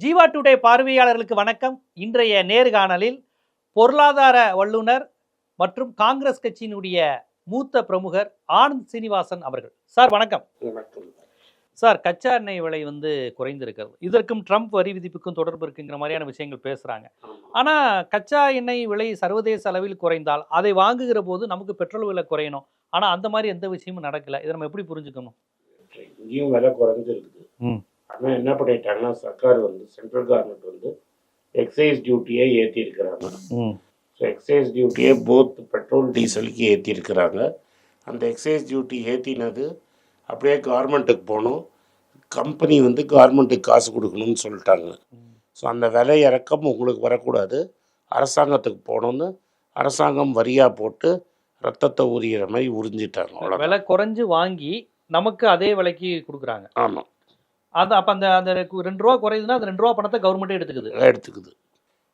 Jeeva today பார்வையாளர்களுக்கு வணக்கம். இன்றைய நேர்காணலில் பொருளாதார வல்லுனர் மற்றும் காங்கிரஸ் கட்சியினுடைய மூத்த பிரமுகர் ஆனந்த் சீனிவாசன் அவர்கள். சார் வணக்கம். சார் கச்சா எண்ணெய் விலை வந்து குறைந்திருக்கிறது. இதற்கும் ட்ரம்ப் வரி விதிப்புக்கும் தொடர்பு இருக்குங்கிற மாதிரியான விஷயங்கள் பேசுறாங்க. ஆமா. ஆனா கச்சா எண்ணெய் விலை சர்வதேச அளவில் குறைந்தால் அதை வாங்குகிற போது நமக்கு பெட்ரோல் விலை குறையணும். ஆனா அந்த மாதிரி எந்த விஷயமும் நடக்கல. இதை நம்ம எப்படி புரிஞ்சுக்கணும்? இங்கேயும் விலை குறைஞ்சிருக்குது. ம். ஆனால் என்ன பண்ணிட்டாங்கன்னா சர்க்கார் வந்து சென்ட்ரல் கவர்மெண்ட் வந்து எக்ஸைஸ் டியூட்டியை ஏற்றி இருக்கிறாங்க ஸோ எக்ஸைஸ் டியூட்டியை போத் பெட்ரோல் டீசலுக்கு ஏற்றி இருக்கிறாங்க அந்த எக்ஸைஸ் டியூட்டி ஏற்றினது அப்படியே கவர்மெண்ட்டுக்கு போகணும். கம்பெனி வந்து கவர்மெண்ட்டுக்கு காசு கொடுக்கணும்னு சொல்லிட்டாங்க. ஸோ அந்த விலை இறக்கம் உங்களுக்கு வரக்கூடாது. அரசாங்கத்துக்கு போகணும்னு அரசாங்கம் வரியாக போட்டு ரத்தத்தை உரியிற மாதிரி உறிஞ்சிட்டாங்க. விலை குறைஞ்சு வாங்கி நமக்கு அதே விலைக்கு கொடுக்குறாங்க. ஆமாம் அது அப்ப அந்த அந்த ரெண்டு ரூபா குறையுதுன்னா அந்த ரெண்டு ரூபா பணத்தை கவர்மெண்ட்டே எடுத்துக்குது. எடுத்துக்குது.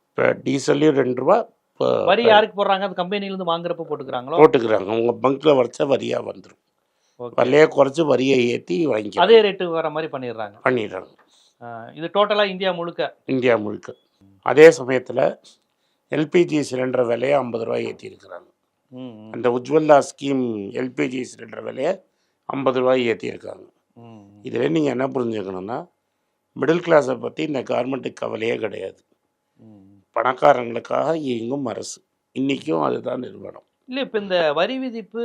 இப்போ டீசல்லையும் ரெண்டு ரூபா இப்போ வரி யாருக்கு போடுறாங்க? அது கம்பெனில இருந்து வாங்குறப்ப போட்டுக்கிறாங்களோ? போட்டுக்கிறாங்க. உங்கள் பங்க்கில் வரைச்சா வரியாக வந்துடும். விலையை குறைச்சி வரியை ஏற்றி வாங்கி அதே ரேட்டு வர மாதிரி பண்ணிடுறாங்க. பண்ணிடுறாங்க. இது டோட்டலா இந்தியா முழுக்க. இந்தியா முழுக்க. அதே சமயத்தில் எல்பிஜி சிலிண்டர் விலையை ஐம்பது ரூபாய் ஏற்றி இருக்கிறாங்க ம், ம், அந்த உஜ்வல்லா ஸ்கீம் எல்பிஜி சிலிண்டர் விலையை ஐம்பது ரூபாய் ம். இதில் நீங்கள் என்ன புரிஞ்சுக்கணுன்னா மிடில் கிளாஸை பற்றி இந்த கவர்மெண்ட்டுக்கு கவலையே கிடையாது. பணக்காரங்களுக்காக இயங்கும் அரசு இன்றைக்கும் அதுதான் நிறுவனம் இல்ல இப்ப இந்த வரி விதிப்பு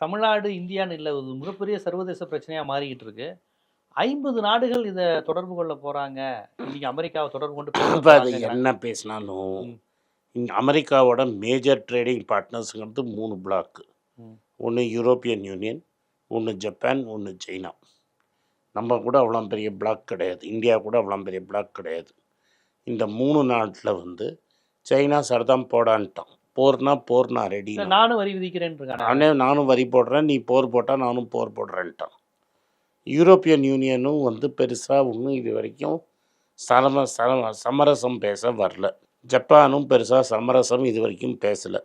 தமிழ்நாடு இந்தியான்னு இல்லை ஒரு மிகப்பெரிய சர்வதேச பிரச்சனையா மாறிக்கிட்டு இருக்கு ஐம்பது நாடுகள் இதை தொடர்பு கொள்ள போறாங்க இன்னைக்கு அமெரிக்காவை தொடர்பு கொண்டு அது. என்ன பேசினாலும். இங்க அமெரிக்காவோட மேஜர் ட்ரேடிங் பார்ட்னர்ஸுங்கிறது மூணு பிளாக்கு. ஒன்று யூரோப்பியன் யூனியன் ஒன்று ஜப்பான் ஒன்று சைனா நம்ம கூட அவ்வளோ பெரிய பிளாக் கிடையாது. இந்தியா கூட அவ்வளோ பெரிய பிளாக் கிடையாது. இந்த மூணு நாட்டில் வந்து சைனா சரதம் போடான்ட்டான். போர்னா போர்னா ரெடி நானும் வரி விதிக்கிறேன்னு நானே நானும் வரி போடுறேன் நீ போர் போட்டால் நானும் போர் போடுறேன்ட்டான். யூரோப்பியன் யூனியனும் வந்து பெருசாக ஒன்றும் இது வரைக்கும் சம சம சமரசம் பேச வரல. ஜப்பானும் பெருசாக சமரசம் இது வரைக்கும் பேசலை.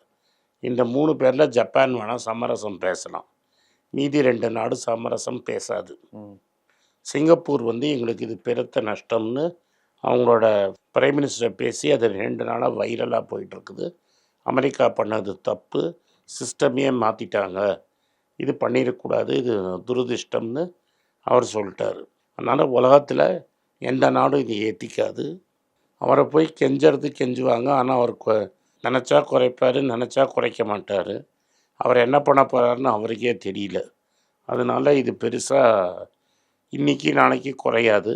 இந்த மூணு பேரில் ஜப்பான் வேணால் சமரசம் பேசலாம். மீதி ரெண்டு நாடு சமரசம் பேசாது. சிங்கப்பூர் வந்து எங்களுக்கு இது பெருத்த நஷ்டம்னு அவங்களோட பிரைம் மினிஸ்டர் பேசி அது ரெண்டு நாளாக வைரலாக போயிட்டுருக்குது. அமெரிக்கா பண்ணது தப்பு. சிஸ்டமே மாற்றிட்டாங்க இது பண்ணிடக்கூடாது. இது துரதிர்ஷ்டம்னு அவர் சொல்லிட்டாரு. அதனால் உலகத்தில் எந்த நாடும் இது ஏற்றிக்காது அவரை போய் கெஞ்சறது கெஞ்சுவாங்க. ஆனால் அவர் கொ- நினச்சா குறைப்பார் நினச்சா குறைக்க மாட்டார். அவர் என்ன பண்ண போகிறாருன்னு அவருக்கே தெரியல. அதனால் இது பெருசாக இன்னைக்கு நாளைக்கு குறையாது.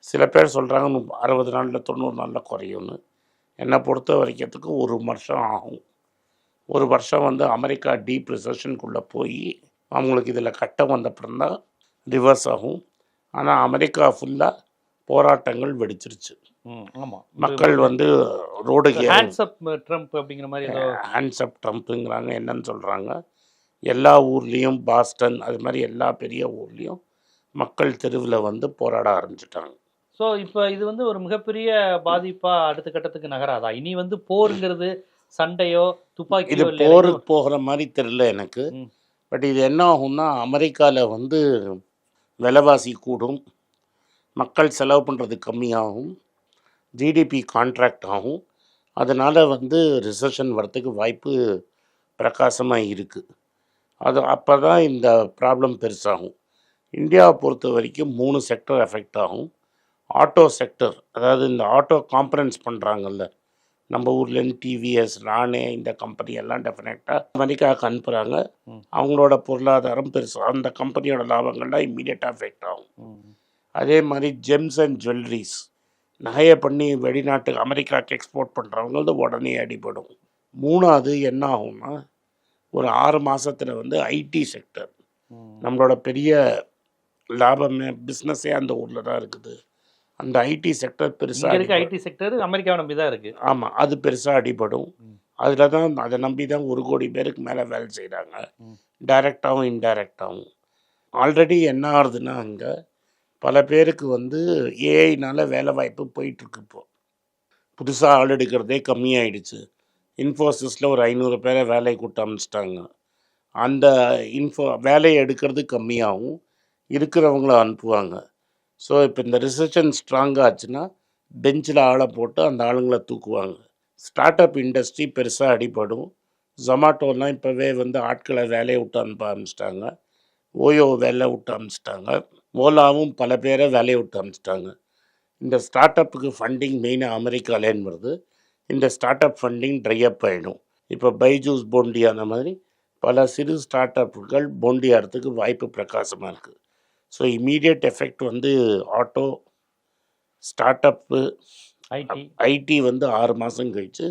சில பேர் சொல்கிறாங்க அறுபது நாளில் தொண்ணூறு நாளில் குறையும்னு. என்னை பொறுத்த வரைக்கிறதுக்கு ஒரு வருஷம் ஆகும். ஒரு வருஷம் வந்து அமெரிக்கா டீப் ரிசர்ஷனுக்குள்ளே போய் அவங்களுக்கு இதில் கட்டம் வந்தப்புறம் தான் ரிவர்ஸ் ஆகும். ஆனால் அமெரிக்கா ஃபுல்லாக போராட்டங்கள் வெடிச்சிருச்சு. ம், ஆமா. மக்கள் வந்து ரோடுக்கு ஹேண்ட்ஸ் அப் ட்ரம்ப் அப்படிங்கிற மாதிரி ஏதோ ஹேண்ட்ஸ் அப் ட்ரம்ப்புங்கிறாங்க என்னன்னு சொல்கிறாங்க எல்லா ஊர்லேயும் பாஸ்டன் அது மாதிரி எல்லா பெரிய ஊர்லேயும் மக்கள் தெருவில் வந்து போராட ஆரம்பிச்சிட்டாங்க. ஸோ இப்போ இது வந்து ஒரு மிகப்பெரிய பாதிப்பா அடுத்த கட்டத்துக்கு நகராதா? இனி வந்து போருங்கிறது சண்டையோ இது துப்பாக்கியோ இல்லை போருக்கு போகிற மாதிரி தெரியல எனக்கு. பட் இது என்ன ஆகும்னா அமெரிக்காவில் வந்து விலைவாசி கூடும் மக்கள் செலவு பண்ணுறது கம்மியாகும் ஜிடிபி கான்ட்ராக்ட் ஆகும். அதனால் வந்து ரிசெஷன் வரத்துக்கு வாய்ப்பு பிரகாசமாக இருக்குது அது அப்போ தான் இந்த ப்ராப்ளம் பெருசாகும். இந்தியாவை பொறுத்த வரைக்கும் மூணு செக்டர் எஃபெக்ட் ஆகும் ஆட்டோ செக்டர் அதாவது இந்த ஆட்டோ காம்பரன்ஸ் பண்ணுறாங்கல்ல நம்ம ஊர்லேருந்து டிவிஎஸ் ராணே இந்த கம்பெனி எல்லாம் டெஃபினட்டாக அமெரிக்காவுக்கு அனுப்புகிறாங்க. அவங்களோட பொருளாதாரம் பெருசு அந்த கம்பெனியோட லாபங்கள்லாம் இம்மீடியட்டாக எஃபெக்ட் ஆகும். அதே மாதிரி ஜெம்ஸ் அண்ட் ஜுவல்லரிஸ் நகையை பண்ணி வெளிநாட்டுக்கு அமெரிக்காவுக்கு எக்ஸ்போர்ட் பண்ணுறவங்களது உடனே அடிபடும் மூணாவது என்ன ஆகும்னா ஒரு ஆறு மாசத்துல வந்து ஐடி செக்டர். நம்மளோட பெரிய லாபமே பிஸ்னஸே அந்த ஊரில் தான் இருக்குது. அந்த ஐடி செக்டர் பெருசாக இருக்க ஐடி செக்டர் அமெரிக்காவை நம்பி தான் இருக்கு. ஆமாம் அது பெருசாக அடிபடும். அதில் தான் அதை நம்பி தான் ஒரு கோடி பேருக்கு மேலே வேலை செய்கிறாங்க. டைரெக்டாகவும் இன்டைரக்டாகவும் ஆல்ரெடி என்ன ஆகுதுன்னா அங்கே பல பேருக்கு வந்து ஏஐனால வேலை வாய்ப்பு போயிட்டுருக்கு இப்போ. புதுசாக ஆள் எடுக்கிறதே கம்மியாயிடுச்சு. இன்ஃபோசிஸில் ஒரு ஐநூறு பேரை வேலையை கூட்ட அனுப்பிச்சிட்டாங்க அந்த இன்ஃபோ வேலையை எடுக்கிறது கம்மியாகும். இருக்கிறவங்கள அனுப்புவாங்க. ஸோ இப்போ இந்த ரிசெஷன் ஸ்ட்ராங்காக ஆச்சுன்னா பெஞ்சில் ஆளை போட்டு அந்த ஆளுங்களை தூக்குவாங்க. ஸ்டார்ட் அப் இண்டஸ்ட்ரி பெருசாக அடிபடும் ஜொமாட்டோலாம் இப்போவே வந்து ஆட்களை வேலையை விட்டு அனுப்ப ஆரம்பிச்சிட்டாங்க. ஓயோ வேலை விட்டு அனுப்பிச்சிட்டாங்க. ஓலாவும் பல பேரை வேலையை விட்டு அனுப்பிச்சிட்டாங்க. இந்த ஸ்டார்ட் அப்புக்கு ஃபண்டிங் மெயினாக அமெரிக்காலேன்னு வருது. இந்த start up funding dry up ஆகிடும் இப்போ பைஜூஸ் போண்டி அந்த மாதிரி பல சிறு ஸ்டார்ட் அப்புகள் போண்டி ஆடுறதுக்கு வாய்ப்பு பிரகாசமாக இருக்குது ஸோ இமீடியட் எஃபெக்ட் வந்து auto start up IT IT வந்து ஆறு மாதம் கழித்து.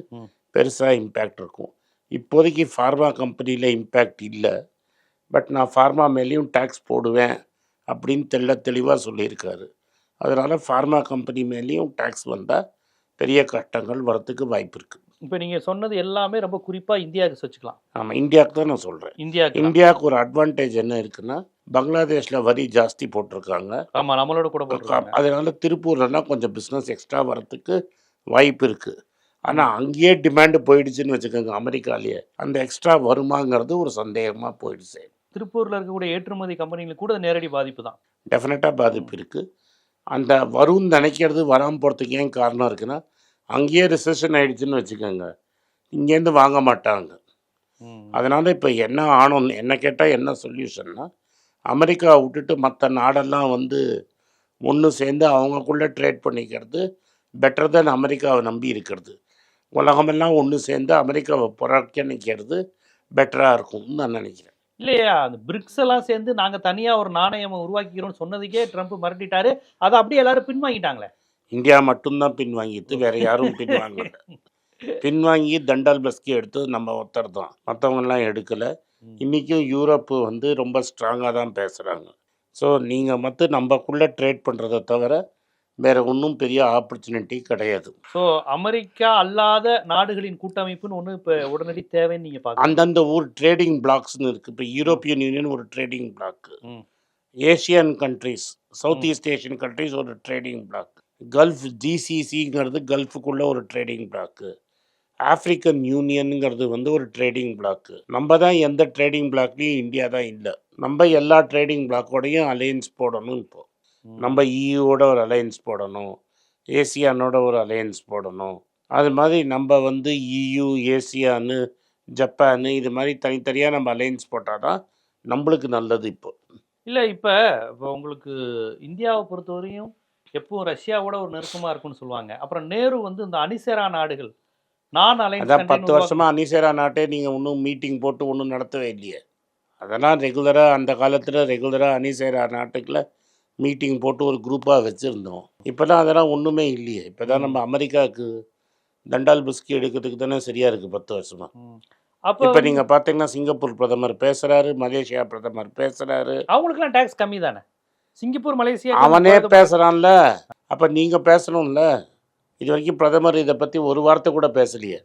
பெருசாக இம்பேக்ட் இருக்கும். இப்போதைக்கு ஃபார்மா கம்பெனியில் இம்பேக்ட் இல்லை. பட் நான் ஃபார்மா மேலேயும் டேக்ஸ் போடுவேன் அப்படின்னு தெள்ள தெளிவாக சொல்லியிருக்காரு. அதனால் ஃபார்மா கம்பெனி மேலேயும் டேக்ஸ் வந்தால் பெரிய கஷ்டங்கள் வரத்துக்கு வாய்ப்பு இருக்குது இப்போ நீங்க சொன்னது எல்லாமே ரொம்ப குறிப்பா இந்தியாவுக்கு வச்சுக்கலாம். ஆமாம் இந்தியாவுக்கு தான் நான் சொல்கிறேன் இந்தியாவுக்கு. இந்தியாவுக்கு ஒரு அட்வான்டேஜ் என்ன இருக்குன்னா பங்களாதேஷில் வரி ஜாஸ்தி போட்டிருக்காங்க. ஆமா நம்மளோட கூட போட்டுருக்காங்க. அதனால திருப்பூர்லலாம் கொஞ்சம் பிஸ்னஸ் எக்ஸ்ட்ரா வரத்துக்கு வாய்ப்பு இருக்குது ஆனால் அங்கேயே டிமாண்டு போயிடுச்சுன்னு வச்சுக்கோங்க அமெரிக்காலேயே. அந்த எக்ஸ்ட்ரா வருமாங்கிறது ஒரு சந்தேகமாக போயிடுச்சு. திருப்பூர்ல இருக்கக்கூடிய ஏற்றுமதி கம்பெனிகளுக்கு கூட நேரடி பாதிப்பு தான். டெஃபினட்டாக பாதிப்பு இருக்குது அந்த வரும்னு நினைக்கிறது வராமல் போகிறதுக்கு ஏன் காரணம் இருக்குன்னா அங்கேயே ரிசெஷன் ஆயிடுச்சுன்னு வச்சுக்கோங்க. இங்கேருந்து வாங்க மாட்டாங்க. அதனால் இப்போ என்ன ஆனோம் என்ன கேட்டால் என்ன சொல்யூஷன்னா அமெரிக்கா விட்டுட்டு மற்ற நாடெல்லாம் வந்து ஒன்று சேர்ந்து அவங்கக்குள்ளே ட்ரேட் பண்ணிக்கிறது பெட்டர் தென் அமெரிக்காவை நம்பி இருக்கிறது. உலகமெல்லாம் ஒன்று சேர்ந்து அமெரிக்காவை புறக்கணிக்கிறது பெட்டராக இருக்கும்னு நான் நினைக்கிறேன். இல்லையா? அந்த பிரிக்ஸ் எல்லாம் சேர்ந்து நாங்க தனியா ஒரு நாணயம் உருவாக்கிக்கிறோம்னு சொன்னதுக்கே ட்ரம்ப் மிரட்டிட்டாரு அதை அப்படியே எல்லாரும் பின்வாங்கிட்டாங்களே. இந்தியா மட்டும்தான் பின்வாங்கிட்டு வேற யாரும் பின்வாங்கல பின்வாங்கி தண்டால் பஸ்கி எடுத்து நம்ம ஒருத்தர் தான் மற்றவங்கெல்லாம் எடுக்கலை இன்றைக்கும் யூரோப்பு வந்து ரொம்ப ஸ்ட்ராங்காக தான் பேசுகிறாங்க ஸோ நீங்கள் மட்டும் நம்மக்குள்ளே ட்ரேட் பண்ணுறதை தவிர வேறு ஒன்றும் பெரிய ஆப்பர்ச்சுனிட்டி கிடையாது. ஸோ அமெரிக்கா அல்லாத நாடுகளின் கூட்டமைப்புன்னு ஒண்ணு இப்ப உடனடி தேவைன்னு நீங்க பாக்க அந்தந்த ஊர் ட்ரேடிங் பிளாக்ஸ்னு இருக்குது இப்போ யூரோப்பியன் யூனியன் ஒரு trading bloc. Asian countries south east Asian countries ஒரு ட்ரேடிங் பிளாக் கல்ஃப் ஜிசிசிங்கிறது கல்ஃபுக்குள்ள ஒரு ட்ரேடிங் பிளாக்கு ஆப்பிரிக்கன் யூனியனுங்கிறது வந்து ஒரு ட்ரேடிங் பிளாக்கு நம்ம தான் எந்த ட்ரேடிங் பிளாக்லேயும் இந்தியா தான் இல்லை. நம்ம எல்லா ட்ரேடிங் பிளாக்கோடையும் அலையன்ஸ் போடணும் இப்போ. நம்ம இயூவோட ஒரு அலையன்ஸ் போடணும். ஏசியானோட ஒரு அலையன்ஸ் போடணும். அது மாதிரி நம்ம வந்து இயு ஏசியான்னு ஜப்பானு இது மாதிரி தனித்தனியாக நம்ம அலையன்ஸ் போட்டால் தான் நம்மளுக்கு நல்லது இப்போ. இல்ல இப்ப இப்ப உங்களுக்கு இந்தியாவை பொறுத்தவரையும் எப்பவும் ரஷ்யாவோட ஒரு நெருக்கமா இருக்கும்னு சொல்லுவாங்க. அப்புறம் நேரு வந்து இந்த அணிசேரா நாடுகள் நான் அதான் பத்து வருஷமாக அனிசேரா நாட்டே நீங்கள் ஒன்றும் மீட்டிங் போட்டு ஒன்றும் நடத்தவே இல்லையே. அதெல்லாம் ரெகுலராக அந்த காலத்தில் ரெகுலராக அனிசேரா நாட்டுக்குள்ள மீட்டிங் போட்டு ஒரு குரூப்பாக வச்சுருந்தோம். இப்போதான் அதெல்லாம் ஒன்றுமே இல்லையே. இப்போ தான் நம்ம அமெரிக்காவுக்கு தண்டால் பிஸ்கி எடுக்கிறதுக்கு தானே சரியாக இருக்குது பத்து வருஷமாக அப்ப இப்போ நீங்கள் பார்த்தீங்கன்னா சிங்கப்பூர் பிரதமர் பேசுகிறாரு மலேசியா பிரதமர் பேசுகிறாரு அவங்களுக்குலாம் டேக்ஸ் கம்மி தானே சிங்கப்பூர் மலேசியா அவனே பேசுகிறான்ல அப்போ நீங்கள் பேசணும்ல? இது வரைக்கும் பிரதமர் இதை பற்றி ஒரு வார்த்தை கூட பேசலையே.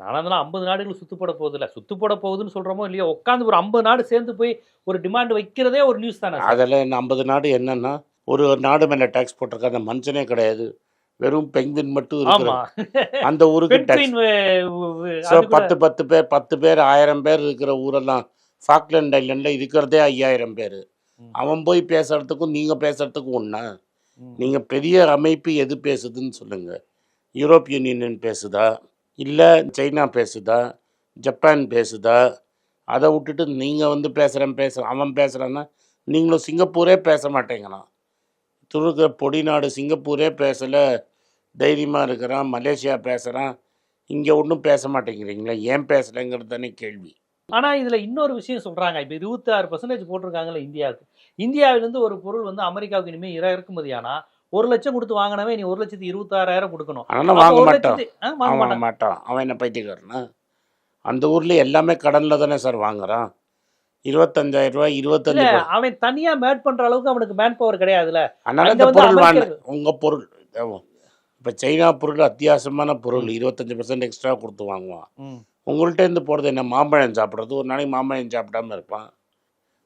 நானும் ஐம்பது நாடுகள் சுத்து போட போகுது இல்ல சுத்து போட போகுதுன்னு சொல்றோமோ இல்லையோ உட்காந்து ஒரு ஐம்பது நாடு சேர்ந்து போய் ஒரு டிமாண்ட் வைக்கிறதே ஒரு நியூஸ் தானே சார்? அதில் என்ன ஐம்பது நாடு என்னன்னா ஒரு நாடு மேலே டேக்ஸ் போட்டிருக்க அந்த மனுஷனே கிடையாது. வெறும் பெங்குவின் மட்டும் அந்த ஊருக்கு ஸோ பத்து பத்து பேர் பத்து பேர் ஆயிரம் பேர் இருக்கிற ஊரெல்லாம் ஃபாக்லேண்ட் ஐலண்டில் இருக்கிறதே ஐயாயிரம் பேர். அவன் போய் பேசுறதுக்கும் நீங்கள் பேசுறதுக்கும் ஒன்றா ம். நீங்கள் பெரிய அமைப்பு எது பேசுதுன்னு சொல்லுங்கள் யூரோப்பியன் யூனியன் பேசுதா? இல்லை சைனா பேசுதா? ஜப்பான் பேசுதா? அதை விட்டுட்டு நீங்கள் வந்து பேசுகிறேன் பேசுகிறேன் அவன் பேசுகிறான்னா நீங்களும் சிங்கப்பூரே பேச மாட்டேங்கிறான் துருக்கிற பொடி நாடு சிங்கப்பூரே பேசலை. தைரியமாக இருக்கிறான் மலேசியா பேசுகிறான் இங்கே ஒன்றும் பேச மாட்டேங்கிறீங்களா? ஏன் பேசலைங்கிறது தானே கேள்வி. ஆனா இதுல இன்னொரு விஷயம் சொல்றாங்க. இப்ப இருபத்தி ஆறு பர்சன்டேஜ் போட்டிருக்காங்கல்ல இந்தியாவுக்கு. இந்தியாவிலிருந்து ஒரு பொருள் வந்து அமெரிக்காவுக்கு இனிமே இற இறக்குமதி ஆனா ஒரு லட்சம் கொடுத்து வாங்கினவே நீ ஒரு லட்சத்தி இருபத்தாறாயிரம் கொடுக்கணும். ஆனால் அப்ப வாங்க மாட்டான். வாங்க மாட்டான். அவன் என்ன பைத்தியக்காரனா? அந்த ஊரில் எல்லாமே கடனில் தானே சார் வாங்குறான். இருபத்தஞ்சாயிரம் ரூபாய் இருபத்தஞ்சு அவன் தனியா மேட் பண்ற அளவுக்கு அவனுக்கு மேன் பவர் கிடையாதுல அதனால இந்த பொருள் வாங்க உங்கள் பொருள் இப்போ சைனா பொருள் அத்தியாவசியமான பொருள் இருபத்தஞ்சு பர்சன்ட் எக்ஸ்ட்ரா கொடுத்து வாங்குவான். ம். உங்கள்கிட்ட இருந்து போகிறது என்ன? மாம்பழம் சாப்பிட்றது? ஒரு நாளைக்கு மாம்பழம் சாப்பிடாம இருப்பான்.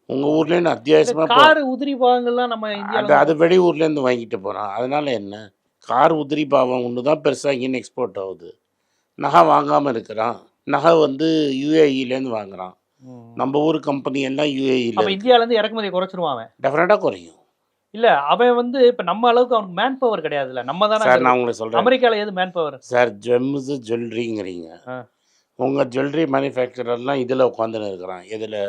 உங்கள் ஊர்லேருந்து அத்தியாவசியமாக கார் உதிரி பாகங்கள்லாம் நம்ம அது அது வெளி ஊர்லேருந்து வாங்கிட்டு போகிறான் அதனால என்ன? கார் உதிரி பாவம் ஒன்று தான் பெருசாக இங்கேன்னு எக்ஸ்போர்ட் ஆகுது. நகை வாங்காமல் இருக்கிறான். நகை வந்து யூஏஇலேருந்து வாங்குறான். நம்ம ஊர் கம்பெனி எல்லாம் அப்ப யூஏஇயில் இந்தியால இருந்து இறக்குமதியை குறைச்சிருவான் அவன். டெஃபினட்டாக குறையும். இல்ல அவன் வந்து இப்ப நம்ம அளவுக்கு அவனுக்கு மேன் பவர் கிடையாதுல்ல. நம்ம சார் தானே நான் உங்களுக்கு சொல்கிறேன் அமெரிக்கால ஏது மேன் பவர் சார் ஜெம்ஸு ஜுவல்லரிங்கிறீங்க. உங்கள் ஜுவல்லரி மேனுஃபேக்சரர்லாம் இதில் உட்காந்துன்னு இருக்கிறான். இதில்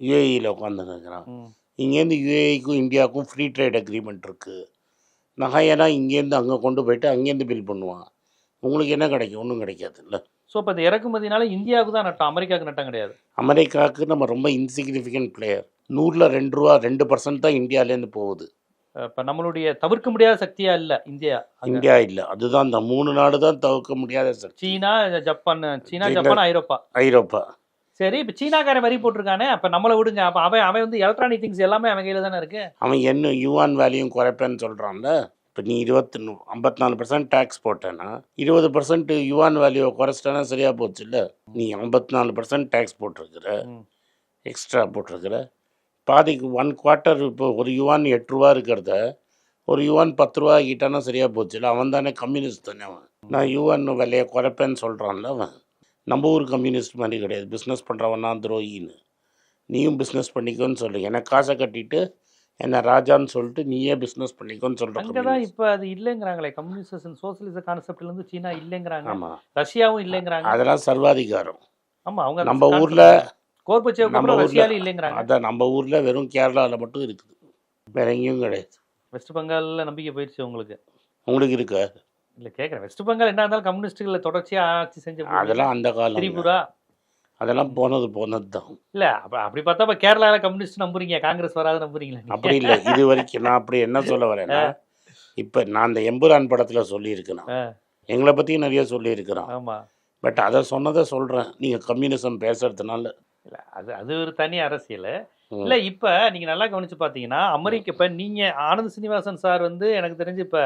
யூஏஇயில் உட்காந்துன்னு இருக்கிறான். இங்கேருந்து யூஏஇக்கும் இந்தியாவுக்கும் ஃப்ரீ ட்ரேட் அக்ரிமெண்ட் இருக்குது நகையெல்லாம் இங்கேருந்து அங்கே கொண்டு போயிட்டு அங்கேருந்து பில் பண்ணுவான். உங்களுக்கு என்ன கிடைக்கும்? ஒன்றும் கிடைக்காது. இல்லை. சோ இப்ப இந்த இறக்குமதினால இந்தியாவுக்கு தான் நட்டம் அமெரிக்காவுக்கு நட்டம் கிடையாது. அமெரிக்காவுக்கு நம்ம ரொம்ப இன்சிக்னிஃபிகண்ட் பிளேயர் நூறில் ரெண்டு ரூபா ரெண்டு பர்சன்ட் தான் இந்தியாவிலேருந்து போகுது. இப்ப நம்மளுடைய தவிர்க்க முடியாத சக்தியா இல்ல இந்தியா. இந்தியா இல்லை. அதுதான் இந்த மூணு நாடு தான் தவிர்க்க முடியாத சக்தி. சீனா ஜப்பான் சீனா. ஜப்பான் ஐரோப்பா. ஐரோப்பா. சரி இப்ப சீனாக்காரன் வரி போட்டிருக்கானே அப்ப நம்மளை விடுங்க. அப்ப அவன் அவன் வந்து எலக்ட்ரானிக் திங்ஸ் எல்லாமே அவன் கையில தானே இருக்கு? அவன் என்ன யுவான் வேல்யூயும் குறைப்பேன்னு சொல்கிறான்ல இப்போ நீ இருபத்தி ஐம்பத்தி நாலு பர்சன்ட் டேக்ஸ் போட்டேன்னா இருபது பர்சன்ட் யுவான் வேல்யூவை குறைச்சிட்டானா சரியாக போச்சு இல்லை நீ ஐம்பத்தி நாலு பர்சன்ட் டேக்ஸ் போட்டிருக்கிற. எக்ஸ்ட்ரா போட்டிருக்கிற. பாதிக்கு ஒன் குவார்ட்டர் இப்போ ஒரு யுவான் எட்டு ரூபா இருக்கிறத ஒரு யுவான் பத்து ரூபா ஆகிட்டானா சரியாக போச்சு. இல்லை அவன் தானே கம்யூனிஸ்ட் தானே அவன். நான் யுவான் விலையை குறைப்பேன்னு சொல்கிறான்ல அவன். நம்ம ஊர் கம்யூனிஸ்ட் மாதிரி கிடையாது. பிஸ்னஸ் பண்ணுறவன் துரோகின்னு. நீயும் பிஸ்னஸ் பண்ணிக்கோன்னு சொல்லு. எனக்கு காசை கட்டிட்டு என்ன ராஜான்னு சொல்லிட்டு நீயே பிஸ்னஸ் பண்ணிக்கோன்னு சொல்கிறேன் இப்ப அது இல்லைங்கிறாங்களே. கம்யூனிஸ்ட் சோசியலிச கான்செப்ட்ல இருந்து சீனா இல்லைங்கிறாங்க. ஆமாம் ரஷ்யாவும் இல்லைங்கிறாங்க. அதெல்லாம் சர்வாதிகாரம். ஆமா அவங்க நம்ம ஊரில் கோர்பச்சேவுக்கு அப்புறம் ரஷ்யாலும் இல்லைங்கிறாங்க. அதான் நம்ம ஊரில் வெறும் கேரளாவில் மட்டும் இருக்குது. வேற எங்கேயும் கிடையாது. வெஸ்ட் பெங்கால்ல நம்பிக்கை போயிடுச்சு உங்களுக்கு? உங்களுக்கு இருக்கா? இல்ல கேக்குறேன். வெஸ்ட் பெங்கால் என்ன இருந்தாலும் கம்யூனிஸ்டுகளை தொடர்ச்சியா ஆட்சி செஞ்ச. அதெல்லாம் அந்த காலம் திரிபுரா? அதெல்லாம் போனது போனது தான் இல்ல அப்ப அப்படி பார்த்தா இப்ப கேரளால கம்யூனிஸ்ட் நம்புறீங்க காங்கிரஸ் வராது நம்புறீங்களா? அப்படி இல்லை. இது வரைக்கும் நான் அப்படி என்ன சொல்ல வரேன்னா இப்போ நான் அந்த எம்புரான் படத்தில் சொல்லியிருக்கேன் ஆ. எங்களை பற்றியும் நிறைய சொல்லியிருக்கிறான். ஆமா. பட் அதை சொன்னதை சொல்கிறேன் நீங்கள் கம்யூனிசம் பேசுறதுனால இல்ல அது அது ஒரு தனி அரசியல். இல்ல இப்ப நீங்க நல்லா கவனிச்சு பாத்தீங்கன்னா அமெரிக்க இப்ப நீங்க ஆனந்த் சீனிவாசன் சார் வந்து எனக்கு தெரிஞ்சு இப்ப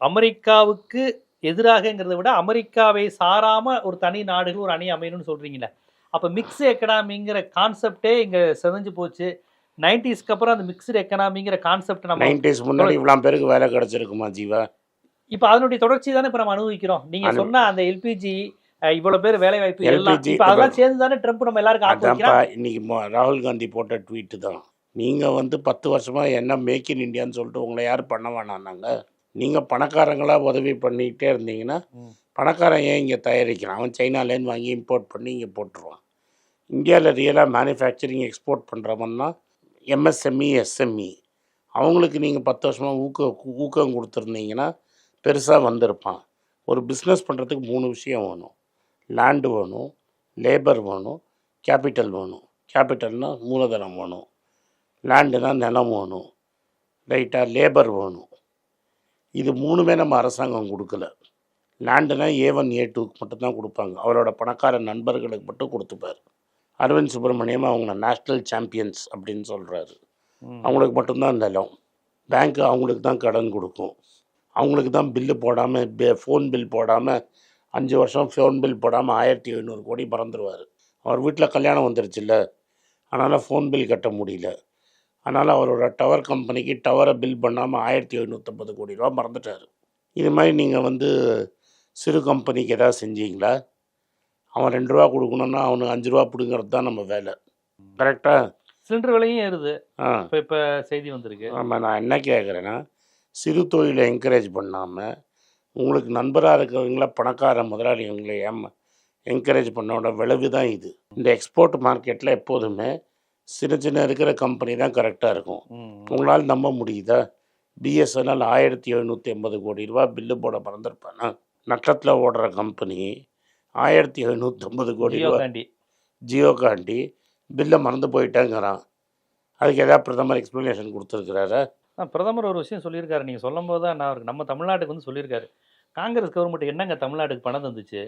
அமெரிக்காவுக்கு எதிராகங்கிறத விட அமெரிக்காவை சாராம ஒரு தனி நாடுகள் ஒரு அணி அமையணும்னு சொல்றீங்களே அப்ப மிக்ஸ் எக்கனாமிங்கிற கான்செப்டே இங்க செதஞ்சு போச்சு. நைன்டிஸ்க்கு அப்புறம் அந்த மிக்ஸ்டு எக்கனாமிங்கிற கான்செப்ட் நம்ம நைன்டிஸ் முன்னாடி இவ்வளோ பேருக்கு வேலை கிடைச்சிருக்குமா ஜீவா? இப்ப அதனுடைய தொடர்ச்சி தானே இப்ப நம்ம அனுபவிக்கிறோம். நீங்க அனு- சொன்ன அந்த எல்பிஜி இவ்வளவு பேர் வேலை வாய்ப்பு எல்லாம் LPG இப்ப அதெல்லாம் சேர்ந்து தானே ட்ரம்ப் நம்ம எல்லாருக்கும் வைக்கிறான் இன்னைக்கு ராகுல் காந்தி போட்ட ட்வீட்டு தான். நீங்கள் வந்து பத்து வருஷமாக என்ன மேக் இன் இந்தியான்னு சொல்லிட்டு உங்களை யார் பண்ண வேணான்னாங்க நீங்கள் பணக்காரங்களாக உதவி பண்ணிக்கிட்டே இருந்தீங்கன்னா. பணக்காரன் ஏன் இங்கே தயாரிக்கிறான்? அவன் சைனாலேருந்து வாங்கி இம்போர்ட் பண்ணி இங்கே போட்டுருவான். இந்தியாவில் ரியலாக மேனுஃபேக்சரிங் எக்ஸ்போர்ட் பண்ணுறவன்னா எம்எஸ்எம்இ எஸ்எம்இ. அவங்களுக்கு நீங்கள் பத்து வருஷமாக ஊக்க ஊக்கம் கொடுத்துருந்தீங்கன்னா பெருசாக வந்திருப்பான். ஒரு பிஸ்னஸ் பண்ணுறதுக்கு மூணு விஷயம் வேணும். லேண்டு வேணும் லேபர் வேணும் கேபிட்டல் வேணும். கேபிட்டல்னா மூலதனம் வேணும். லேண்டுனா நிலம் வேணும். ரைட்டாக லேபர் வேணும். இது மூணுமே நம்ம அரசாங்கம் கொடுக்கல. லேண்டுனா ஏ ஒன் ஏ டூக்கு மட்டும்தான் கொடுப்பாங்க. அவரோட பணக்கார நண்பர்களுக்கு மட்டும் கொடுத்துப்பார். அரவிந்த் சுப்பிரமணியம் அவங்க நேஷ்னல் சாம்பியன்ஸ் அப்படின்னு சொல்கிறாரு. அவங்களுக்கு மட்டும்தான் நிலம். பேங்க்கு அவங்களுக்கு தான் கடன் கொடுக்கும். அவங்களுக்கு தான் பில்லு போடாமல் ஃபோன் பில் போடாமல் அஞ்சு வருஷம் ஃபோன் பில் போடாமல் ஆயிரத்தி எழுநூறு கோடி மறந்துடுவார் அவர் வீட்டில் கல்யாணம் வந்துருச்சுல்ல. அதனால் ஃபோன் பில் கட்ட முடியல. அதனால் அவரோட டவர் கம்பெனிக்கு டவரை பில் பண்ணாமல் ஆயிரத்தி எழுநூற்றம்பது கோடி ரூபா மறந்துட்டார். இது மாதிரி நீங்கள் வந்து சிறு கம்பெனிக்கு எதாவது செஞ்சீங்களா? அவன் ரெண்டு ரூபா கொடுக்கணுன்னா அவனுக்கு அஞ்சு ரூபா பிடுங்கிறது தான் நம்ம வேலை. கரெக்டாக சிலிண்டர் விலையும் ஏறுது. ஆ. இப்ப இப்ப செய்தி வந்திருக்கு. ஆமாம் நான் என்ன கேட்குறேன்னா சிறு தொழிலை என்கரேஜ் பண்ணாமல் உங்களுக்கு நண்பராக இருக்கிறவங்கள பணக்கார முதலாளிகளை ஏமா என்கரேஜ் பண்ணோட விளைவு தான் இது. இந்த எக்ஸ்போர்ட் மார்க்கெட்டில் எப்போதுமே சின்ன சின்ன இருக்கிற கம்பெனி தான் கரெக்டாக இருக்கும். உங்களால் நம்ப முடியுதா? பிஎஸ்என்எல் ஆயிரத்தி எழுநூற்றி எண்பது கோடி ரூபா பில்லு போட மறந்துருப்பானா? நட்டத்தில் ஓடுற கம்பெனி ஆயிரத்தி எழுநூற்றம்பது கோடி ஜியோ ரூபா காண்டி ஜியோகாண்டி பில்லை மறந்து போயிட்டேங்கிறான். அதுக்கு எதாவது பிரதமர் எக்ஸ்ப்ளனேஷன் கொடுத்துருக்குறாரு? பிரதமர் ஒரு விஷயம் சொல்லியிருக்காரு. நீங்க சொல்லும் போது தான் நான் அவருக்கு நம்ம தமிழ்நாட்டுக்கு வந்து சொல்லியிருக்காரு. காங்கிரஸ் கவர்மெண்ட் என்னங்க தமிழ்நாட்டுக்கு பணம் தந்துச்சு?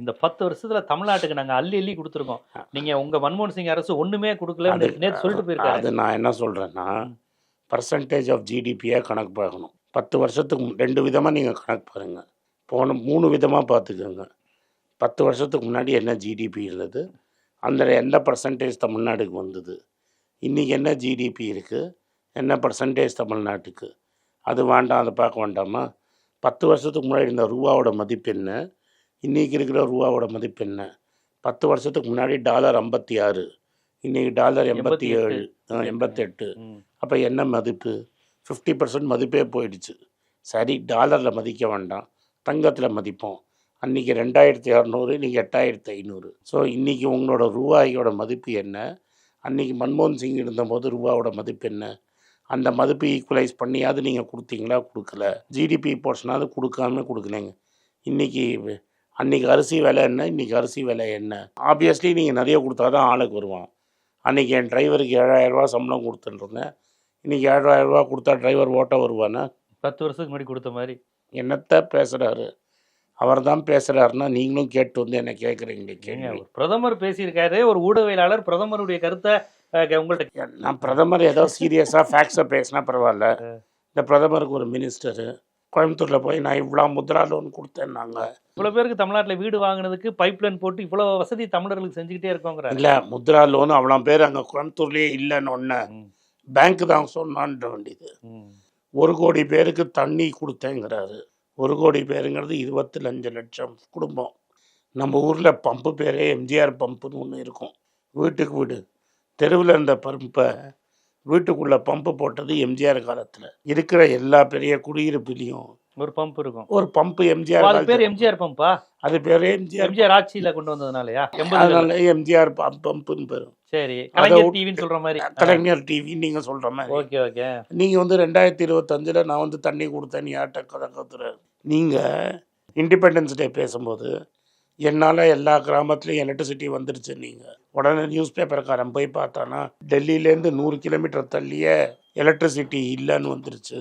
இந்த பத்து வருஷத்துல தமிழ்நாட்டுக்கு நாங்க அள்ளி அள்ளி கொடுத்துருக்கோம். நீங்க உங்க மன்மோகன் சிங் அரசு ஒண்ணுமே கொடுக்கல நேற்று சொல்லிட்டு போயிருக்காரு. அது நான் என்ன சொல்கிறேன்னா பர்சன்டேஜ் ஆஃப் ஜிடிபியாக கணக்கு பார்க்கணும். பத்து வருஷத்துக்கு ரெண்டு விதமாக நீங்கள் கணக்கு பாருங்கள் போன மூணு விதமாக பார்த்துக்கோங்க. பத்து வருஷத்துக்கு முன்னாடி என்ன ஜிடிபி இருந்தது? அந்த எந்த பர்சன்டேஜ் தமிழ்நாட்டுக்கு வந்தது? இன்றைக்கி என்ன ஜிடிபி இருக்குது என்ன பர்சன்டேஜ் தமிழ்நாட்டுக்கு? அது வேண்டாம் அதை பார்க்க வேண்டாமா? பத்து வருஷத்துக்கு முன்னாடி இருந்த ரூபாவோட மதிப்பு என்ன? இன்றைக்கி இருக்கிற ரூபாவோட மதிப்பு என்ன? பத்து வருஷத்துக்கு முன்னாடி டாலர் ஐம்பத்தி ஆறு. இன்றைக்கி டாலர் எண்பத்தி ஏழு. எண்பத்தெட்டு. அப்போ என்ன மதிப்பு? ஃபிஃப்டி பர்சன்ட் மதிப்பே போயிடுச்சு. சரி டாலரில் மதிக்க வேண்டாம். தங்கத்தில் மதிப்போம். அன்றைக்கி ரெண்டாயிரத்தி அறநூறு இன்றைக்கி எட்டாயிரத்தி ஐநூறு. ஸோ இன்றைக்கி உங்களோட ரூபாயோட மதிப்பு என்ன? அன்றைக்கி மன்மோகன் சிங் இருந்தபோது ரூபாவோட மதிப்பு என்ன? அந்த மதிப்பு ஈக்குவலைஸ் பண்ணியாவது நீங்கள் கொடுத்தீங்களா? கொடுக்கல. ஜிடிபி போர்ஷனாவது கொடுக்காம கொடுக்கலைங்க. இன்றைக்கி அன்றைக்கி அரிசி விலை என்ன? இன்றைக்கி அரிசி விலை என்ன? ஆப்வியஸ்லி நீங்கள் நிறைய கொடுத்தா தான் ஆளுக்கு வருவான். அன்றைக்கி என் டிரைவருக்கு ஏழாயிரரூவா சம்பளம் கொடுத்துட்டுருந்தேன். இன்றைக்கி ஏழாயிரரூவா கொடுத்தா டிரைவர் ஓட்ட வருவானா? பத்து வருஷத்துக்கு முன்னாடி கொடுத்த மாதிரி. என்னத்த பேசுகிறாரு அவர் தான் பேசுகிறாருன்னா நீங்களும் கேட்டு வந்து என்ன கேட்குறீங்க கேள்வி. பிரதமர் பேசியிருக்காரு. ஒரு ஊடகவியலாளர் பிரதமருடைய கருத்தை உங்கள்ட்ட நான் பிரதமர் ஏதோ சீரியஸாக ஃபேக்ஸை பேசினா பரவாயில்ல. இந்த பிரதமருக்கு ஒரு மினிஸ்டரு கோயம்புத்தூரில் போய் நான் இவ்வளோ முத்ரா லோன் கொடுத்தேன்னாங்க. இவ்வளவு பேருக்கு தமிழ்நாட்டுல வீடு வாங்குனதுக்கு பைப் லைன் போட்டு இவ்வளவு வசதி தமிழர்களுக்கு செஞ்சுக்கிட்டே இருக்கோங்கிறாரு. இல்லை முத்ரா லோன் அவ்வளோ பேர் அங்கே கோயம்புத்தூர்லேயே இல்லைன்னு ஒன்று பேங்க் தான் சொன்னான்ற வேண்டியது. ஒரு கோடி பேருக்கு தண்ணி கொடுத்தேங்கிறாரு. ஒரு கோடி பேருங்கிறது இருபத்தஞ்சு லட்சம் குடும்பம். நம்ம ஊரில் பம்பு பேரே எம்ஜிஆர் பம்புன்னு ஒன்று இருக்கும். வீட்டுக்கு வீடு. தெருவில் இருந்த பம்பை வீட்டுக்குள்ளே பம்பு போட்டது எம்ஜிஆர் காலத்தில். இருக்கிற எல்லா பெரிய குடியிருப்புலையும் ஒரு பம்ப் இருக்கும். ஒரு பம்பு எம்ஜிஆர் அது பேர் எம்ஜிஆர் பம்பா? அது பேரே எம்ஜிஆர் எம்ஜிஆர் ஆட்சியில கொண்டு வந்ததுனாலயா? அதனால எம்ஜிஆர் பம்ப் பம்புன்னு பேரும் சரி. கலைஞர் டிவின்னு சொல்ற மாதிரி. கலைஞர் டிவி நீங்கள் சொல்கிற மாதிரி. Okay okay. நீங்கள் வந்து ரெண்டாயிரத்தி இருபத்தஞ்சில் நான் வந்து தண்ணி கொடுத்தேன் யார்கிட்ட கதை கத்துறாரு? நீங்கள் இண்டிபெண்டன்ஸ் டே பேசும்போது என்னால் எல்லா கிராமத்துலேயும் எலக்ட்ரிசிட்டி வந்துருச்சு நீங்கள் உடனே நியூஸ் பேப்பர்காரன் போய் பார்த்தானா டெல்லியிலேருந்து நூறு கிலோமீட்டர் தள்ளியே எலக்ட்ரிசிட்டி இல்லைன்னு வந்துருச்சு.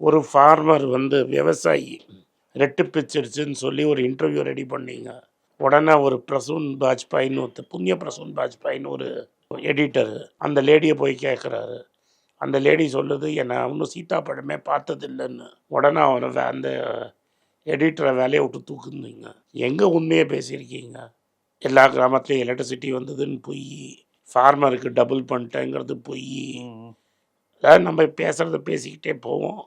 ஒரு ஃபார்மர் வந்து விவசாயி ரெட்டு பிச்சிருச்சுன்னு சொல்லி ஒரு இன்டர்வியூ ரெடி பண்ணீங்க. உடனே ஒரு பிரசூன் பாஜ்பாயின்னு ஒருத்தர் புண்ணிய பிரசூன் பாஜ்பாயின்னு ஒரு எடிட்டர் அந்த லேடியை போய் கேட்குறாரு அந்த லேடி சொல்லுது என்னை இன்னும் சீதா பழமே பார்த்ததில்லைன்னு. உடனே அவனை அந்த எடிட்டரை வேலையை விட்டு தூக்குந்தீங்க எங்கே உண்மையை பேசியிருக்கீங்க? எல்லா கிராமத்துலேயும் எலக்ட்ரிசிட்டி வந்ததுன்னு பொய். ஃபார்மருக்கு டபுள் பண்ணிட்டேங்கிறது பொய். அதாவது நம்ம பேசுகிறத பேசிக்கிட்டே போவோம்.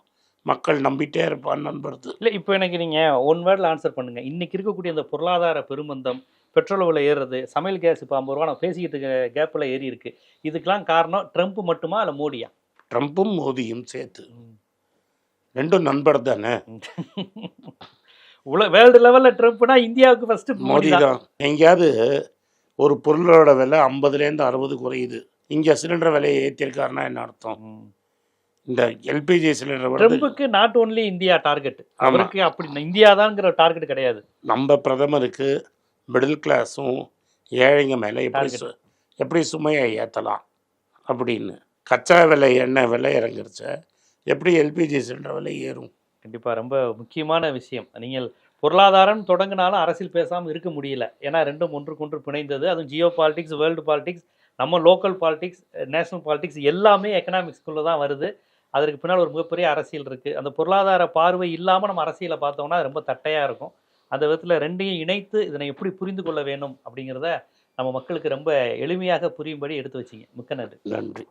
மக்கள் நம்பிட்டே இருப்பான்னு நம்புறது இல்ல இப்போ எனக்கு நீங்க ஒன் வேர்ட்ல ஆன்சர் பண்ணுங்க. இன்னைக்கு இருக்கக்கூடிய அந்த பொருளாதார பெருமந்தம் பெட்ரோல் விலை ஏறுறது சமையல் கேஸ் இப்போ ஐம்பது ரூபா நான் பேசிக்கிட்டு இருக்க கேப்பில் ஏறி இருக்கு. இதுக்கெல்லாம் காரணம் ட்ரம்ப் மட்டுமா இல்லை மோடியா? ட்ரம்ப்பும் மோடியும் சேர்த்து. ரெண்டும் நண்பர் தானே? உல வேர்ல்டு லெவல்ல ட்ரம்ப்னா இந்தியாவுக்கு ஃபர்ஸ்ட் மோடி தான். எங்கேயாவது ஒரு பொருளோட விலை ஐம்பதுலேருந்து அறுபது குறையுது. இங்கே சிலிண்டர் விலையை ஏற்றிருக்காருன்னா என்ன அர்த்தம். இந்த எல்பிஜி சிலிண்டர் வந்து ட்ரம்புக்கு நாட் ஓன்லி இந்தியா டார்கெட் அவருக்கு அப்படி இந்தியா தான்ங்கிற டார்கெட் கிடையாது. நம்ம பிரதமருக்கு மிடில் கிளாஸும் ஏழைங்க மேலே எப்படி எப்படி சுமையை ஏற்றலாம் அப்படின்னு. கச்சா விலை எண்ணெய் விலை இறங்குறச்ச எப்படி எல்பிஜி சிலிண்டர் விலை ஏறும்? கண்டிப்பா ரொம்ப முக்கியமான விஷயம். நீங்கள் பொருளாதாரம் தொடங்கினாலும் அரசியல் பேசாமல் இருக்க முடியல. ஏன்னா ரெண்டும் ஒன்றுக்கொன்று பிணைந்தது. அதுவும் ஜியோ பாலிடிக்ஸ் வேர்ல்டு பாலிடிக்ஸ் நம்ம லோக்கல் பாலிடிக்ஸ் நேஷனல் பாலிடிக்ஸ் எல்லாமே எக்கனாமிக்ஸ்குள்ளே தான் வருது. அதற்கு பின்னால் ஒரு மிகப்பெரிய அரசியல் இருக்குது அந்த பொருளாதார பார்வை இல்லாமல் நம்ம அரசியலை பார்த்தோம்னா அது ரொம்ப தட்டையாக இருக்கும். அந்த விதத்தில் ரெண்டையும் இணைத்து இதனை எப்படி புரிந்து கொள்ள வேணும் அப்படிங்கிறத நம்ம மக்களுக்கு ரொம்ப எளிமையாக புரியும்படி எடுத்து வச்சிங்க. மிக்க நன்றி. நன்றி.